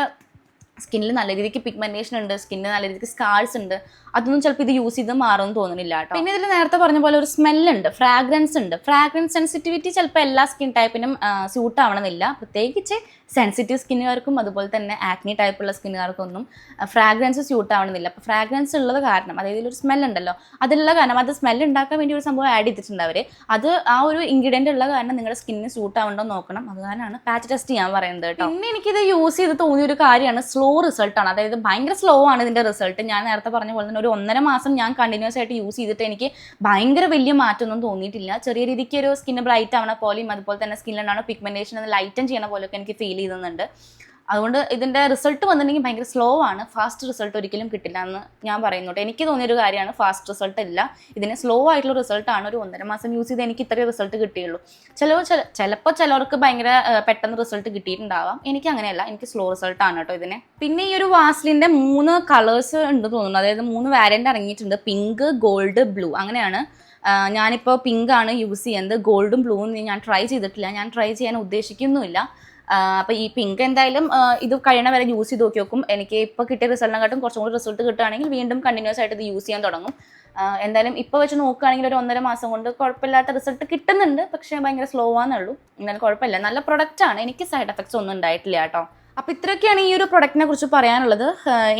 സ്കിന്നിൽ നല്ല രീതിക്ക് പിഗ്മെന്റേഷൻ ഉണ്ട് സ്കിന്നിന് നല്ല രീതിക്ക് സ്കാൾസ് ഉണ്ട്. അതൊന്നും ചിലപ്പോൾ ഇത് യൂസ് ചെയ്ത് മാറുമെന്ന് തോന്നുന്നില്ല കേട്ടോ. പിന്നെ ഇതിൽ നേരത്തെ പറഞ്ഞ പോലെ ഒരു സ്മെല്ലുണ്ട് ഫ്രാഗ്രൻസ് ഉണ്ട്. ഫ്രാഗ്രൻസ് സെൻസിറ്റിവിറ്റി ചിലപ്പോൾ എല്ലാ സ്കിൻ ടൈപ്പിനും സ്യൂട്ട് ആവണമെന്നില്ല. പ്രത്യേകിച്ച് സെൻസിറ്റീവ് സ്കിന്നുകാർക്കും അതുപോലെ തന്നെ ആക്നി ടൈപ്പുള്ള സ്കിന്നുകാർക്കൊന്നും ഫ്രാഗ്രൻസ് സ്യൂട്ട് ആവണമെന്നില്ല. അപ്പോൾ ഫ്രാഗ്രൻസ് ഉള്ളത് കാരണം അതായത് ഒരു സ്മെൽ ഉണ്ടല്ലോ അതിലുള്ള കാരണം അത് സ്മെൽ ഉണ്ടാക്കാൻ വേണ്ടി ഒരു സംഭവം ആഡ് ചെയ്തിട്ടുണ്ട് അവർ അത് ആ ഒരു ഇൻഗ്രീഡിയന്റ് ഉള്ള കാരണം നിങ്ങളുടെ സ്കിന്നിന് സ്യൂട്ട് ആവണ്ടോ നോക്കണം. അത് കാരണമാണ് പാച്ച് ടെസ്റ്റ് ചെയ്യാൻ പറയുന്നത് കേട്ടോ. പിന്നെ എനിക്കിത് യൂസ് ചെയ്ത് തോന്നിയ ഒരു കാര്യമാണ് സ്ലോ റിസൾട്ടാണ് അതായത് ഭയങ്കര സ്ലോ ആണ് ഇതിന്റെ റിസൾട്ട് ഞാൻ നേരത്തെ പറഞ്ഞ പോലെ തന്നെ ഒരു ഒന്നര മാസം ഞാൻ കണ്ടിന്യൂസ് ആയിട്ട് യൂസ് ചെയ്തിട്ട് എനിക്ക് ഭയങ്കര വലിയ മാറ്റമൊന്നും തോന്നിയിട്ടില്ല. ചെറിയ രീതിക്ക് ഒരു സ്കിന്ന് ബ്രൈറ്റ് ആവണ പോലെയും അതുപോലെ തന്നെ സ്കിന്നിലാണ് പിഗ്മെന്റേഷൻ ലൈറ്റൻ ചെയ്യണ പോലെയൊക്കെ എനിക്ക് ഫീൽ ചെയ്യുന്നുണ്ട് അതുകൊണ്ട് ഇതിന്റെ റിസൾട്ട് വന്നിട്ടുണ്ടെങ്കിൽ ഭയങ്കര സ്ലോ ആണ്. ഫാസ്റ്റ് റിസൾട്ട് ഒരിക്കലും കിട്ടില്ല എന്ന് ഞാൻ പറയുന്നുണ്ട്. എനിക്ക് തോന്നിയൊരു കാര്യമാണ് ഫാസ്റ്റ് റിസൾട്ട് ഇല്ല. ഇതിന് സ്ലോ ആയിട്ടുള്ള റിസൾട്ടാണ് ഒരു ഒന്നര മാസം യൂസ് ചെയ്ത് എനിക്ക് ഇത്രയും റിസൾട്ട് കിട്ടിയുള്ളൂ. ചില ചിലപ്പോൾ ചിലർക്ക് ഭയങ്കര പെട്ടെന്ന് റിസൾട്ട് കിട്ടിയിട്ടുണ്ടാവാം. എനിക്ക് അങ്ങനെയല്ല. എനിക്ക് സ്ലോ റിസൾട്ടാണ് കേട്ടോ ഇതിന്. പിന്നെ ഈ ഒരു വാസ്ലിന്റെ മൂന്ന് കളേഴ്സ് ഉണ്ട് തോന്നുന്നു. അതായത് മൂന്ന് വാരന്റ് ഇറങ്ങിയിട്ടുണ്ട്. പിങ്ക് ഗോൾഡ് ബ്ലൂ അങ്ങനെയാണ്. ഞാനിപ്പോൾ പിങ്ക് ആണ് യൂസ് ചെയ്യുന്നത്. ഗോൾഡും ബ്ലൂവും ഞാൻ ട്രൈ ചെയ്തിട്ടില്ല. ഞാൻ ട്രൈ ചെയ്യാൻ ഉദ്ദേശിക്കുന്നുമില്ല. അപ്പോൾ ഈ പിങ്ക് എന്തായാലും ഇത് കഴിയണ വരെ യൂസ് ചെയ്ത് നോക്കി നോക്കും എനിക്ക് ഇപ്പോൾ കിട്ടിയ റിസൾട്ടിനെക്കാട്ടും കുറച്ചും കൂടി റിസൾട്ട് കിട്ടുകയാണെങ്കിൽ വീണ്ടും കണ്ടിന്യൂസ് ആയിട്ട് ഇത് യൂസ് ചെയ്യാൻ തുടങ്ങും. എന്തായാലും ഇപ്പോൾ വെച്ച് നോക്കുകയാണെങ്കിൽ ഒരു ഒന്നര മാസം കൊണ്ട് കുഴപ്പമില്ലാത്ത റിസൾട്ട് കിട്ടുന്നുണ്ട്. പക്ഷേ ഭയങ്കര സ്ലോ ആണെന്നുള്ളൂ എന്നാലും കുഴപ്പമില്ല. നല്ല പ്രൊഡക്റ്റ് ആണ്. എനിക്ക് സൈഡ് എഫക്ട്സ് ഒന്നും ഉണ്ടായിട്ടില്ല കേട്ടോ. അപ്പോൾ ഇത്രയൊക്കെയാണ് ഈ ഒരു പ്രൊഡക്റ്റിനെ കുറിച്ച് പറയാനുള്ളത്.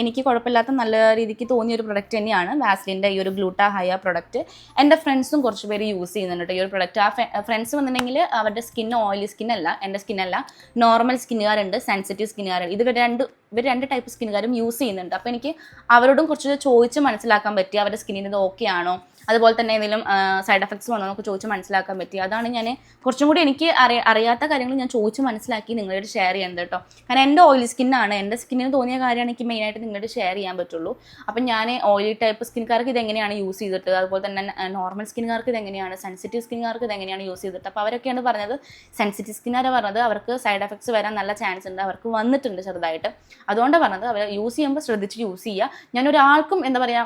എനിക്ക് കുഴപ്പമില്ലാത്ത നല്ല രീതിക്ക് തോന്നിയ ഒരു പ്രൊഡക്റ്റ് തന്നെയാണ് വാസ്ലിന്റെ ഈ ഒരു ഗ്ലൂട്ടാ ഹയ പ്രൊഡക്റ്റ് എന്റെ ഫ്രണ്ട്സും കുറച്ച് പേര് യൂസ് ചെയ്യുന്നുണ്ട് ഈ ഒരു പ്രൊഡക്റ്റ് ആ ഫ്രണ്ട്സ് വന്നിട്ടുണ്ടെങ്കിൽ അവരുടെ സ്കിൻ ഓയിലി സ്കിന്നല്ല എന്റെ സ്കിന്നല്ല നോർമൽ സ്കിന്നുകാരുണ്ട് സെൻസിറ്റീവ് സ്കിന്നുകാരുണ്ട് ഇത് രണ്ട് ഇവർ രണ്ട് ടൈപ്പ് സ്കിന്നുകാരും യൂസ് ചെയ്യുന്നുണ്ട്. അപ്പോൾ എനിക്ക് അവരോടും കുറച്ച് ചോദിച്ച് മനസ്സിലാക്കാൻ പറ്റി അവരുടെ സ്കിന്നിന് ഇത് ഓക്കെ ആണോ? അതുപോലെ തന്നെ എന്തെങ്കിലും സൈഡ് എഫക്ട്സ് വന്നോ നമുക്ക് ചോദിച്ച് മനസ്സിലാക്കാൻ പറ്റി. അതാണ് ഞാൻ കുറച്ചും കൂടി എനിക്ക് അറിയ അറിയാത്ത കാര്യങ്ങൾ ഞാൻ ചോദിച്ച് മനസ്സിലാക്കി നിങ്ങളോട് ഷെയർ ചെയ്യുന്നത് കേട്ടോ. കാരണം എന്റെ ഓയിലി സ്കിന്നാണ് എന്റെ സ്കിന്നിന് തോന്നിയ കാര്യമാണ് എനിക്ക് മെയിനായിട്ട് നിങ്ങളോട് ഷെയർ ചെയ്യാൻ പറ്റുള്ളൂ. അപ്പം ഞാൻ ഓയിലി ടൈപ്പ് സ്കിൻകാർക്ക് ഇത് എങ്ങനെയാണ് യൂസ് ചെയ്തിട്ട് അതുപോലെ തന്നെ നോർമൽ സ്കിൻകാർക്ക് ഇത് എങ്ങനെയാണ് സെൻസിറ്റീവ് സ്കിൻകാർക്ക് ഇത് എങ്ങനെയാണ് യൂസ് ചെയ്തിട്ട്. അപ്പോൾ അവരൊക്കെയാണ് പറഞ്ഞത് സെൻസിറ്റീവ് സ്കിന്നാരെ പറഞ്ഞത്? അവർക്ക് സൈഡ് എഫക്ട്സ് വരാൻ നല്ല ചാൻസ് ഉണ്ട്. അവർക്ക് വന്നിട്ടുണ്ട് ചെറുതായിട്ട്. അതുകൊണ്ട് പറഞ്ഞത് അവർ യൂസ് ചെയ്യുമ്പോൾ ശ്രദ്ധിച്ച് യൂസ് ചെയ്യുക. ഞാനൊരാൾക്കും എന്താ പറയുക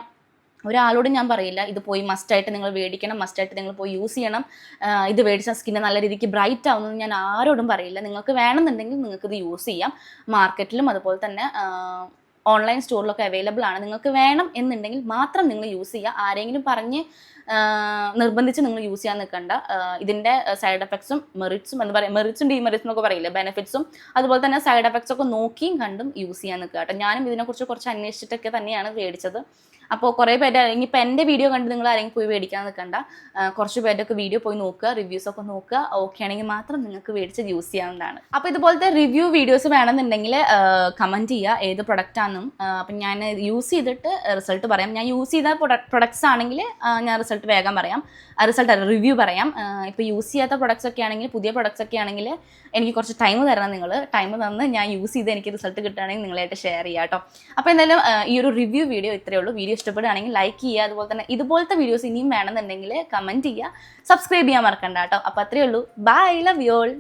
ഒരാളോട് ഞാൻ പറയില്ല ഇത് പോയി മസ്റ്റായിട്ട് നിങ്ങൾ മേടിക്കണം മസ്റ്റായിട്ട് നിങ്ങൾ പോയി യൂസ് ചെയ്യണം. ഇത് മേടിച്ച സ്കിന്ന് നല്ല രീതിക്ക് ബ്രൈറ്റ് ആവുന്നു ഞാൻ ആരോടും പറയില്ല. നിങ്ങൾക്ക് വേണമെന്നുണ്ടെങ്കിൽ നിങ്ങൾക്ക് ഇത് യൂസ് ചെയ്യാം. മാർക്കറ്റിലും അതുപോലെ തന്നെ ഓൺലൈൻ സ്റ്റോറിലൊക്കെ അവൈലബിൾ ആണ്. നിങ്ങൾക്ക് വേണം എന്നുണ്ടെങ്കിൽ മാത്രം നിങ്ങൾ യൂസ് ചെയ്യുക ആരെങ്കിലും പറഞ്ഞ് നിർബന്ധിച്ച് നിങ്ങൾ യൂസ് ചെയ്യാൻ നിൽക്കണ്ട. ഇതിന്റെ സൈഡ് എഫക്ട്സും മെറിറ്റ്സും എന്ന് പറയാം മെറിറ്റ്സും ഡിമെറിറ്റ്സും എന്നൊക്കെ പറയില്ല? ബെനിഫിറ്റ്സും അതുപോലെ തന്നെ സൈഡ് എഫക്ട്സ് ഒക്കെ നോക്കിയും കണ്ടും യൂസ് ചെയ്യാൻ നിൽക്കുക കേട്ടോ. ഞാനും ഇതിനെക്കുറിച്ച് കുറച്ച് അന്വേഷിച്ചിട്ടൊക്കെ തന്നെയാണ് മേടിച്ചത്. അപ്പോൾ കുറേ പേര് ഇനിയിപ്പോൾ എന്റെ വീഡിയോ കണ്ട് നിങ്ങൾ ആരെങ്കിലും പോയി മേടിക്കാൻ നിൽക്കണ്ട. കുറച്ച് പേരുടെയൊക്കെ വീഡിയോ പോയി നോക്കുക റിവ്യൂസ് ഒക്കെ നോക്കുക. ഓക്കെ ആണെങ്കിൽ മാത്രം നിങ്ങൾക്ക് മേടിച്ച് യൂസ് ചെയ്യാവുന്നതാണ്. അപ്പോൾ ഇതുപോലത്തെ റിവ്യൂ വീഡിയോസ് വേണമെന്നുണ്ടെങ്കിൽ കമന്റ് ചെയ്യുക ഏത് പ്രൊഡക്റ്റാണെന്നും അപ്പം ഞാൻ യൂസ് ചെയ്തിട്ട് റിസൾട്ട് പറയാം. ഞാൻ യൂസ് ചെയ്ത പ്രൊഡക്ട്സ് ആണെങ്കിൽ ഞാൻ റിസൾട്ട് വേഗം പറയാം. റിസൾട്ട് റിവ്യൂ പറയാം. ഇപ്പോൾ യൂസ് ചെയ്യാത്ത പ്രൊഡക്ട്സ് ഒക്കെ ആണെങ്കിൽ പുതിയ പ്രൊഡക്ട്സ് ഒക്കെ ആണെങ്കിൽ എനിക്ക് കുറച്ച് ടൈം തരണം നിങ്ങൾ ടൈം തന്ന് ഞാൻ യൂസ് ചെയ്ത് എനിക്ക് റിസൾട്ട് കിട്ടുകയാണെങ്കിൽ നിങ്ങളായിട്ട് ഷെയർ ചെയ്യാം കേട്ടോ അപ്പോൾ എന്തായാലും ഈ ഒരു റിവ്യൂ വീഡിയോ ഇത്രയേ ഉള്ളൂ. വീഡിയോ ഇഷ്ടപ്പെടുകയാണെങ്കിൽ ലൈക്ക് ചെയ്യുക അതുപോലെ തന്നെ ഇതുപോലത്തെ വീഡിയോസ് ഇനിയും വേണമെന്നുണ്ടെങ്കിൽ കമന്റ് ചെയ്യുക. സബ്സ്ക്രൈബ് ചെയ്യാൻ മറക്കണ്ട കേട്ടോ. അപ്പോൾ അത്രയേ ഉള്ളൂ. Bye love you all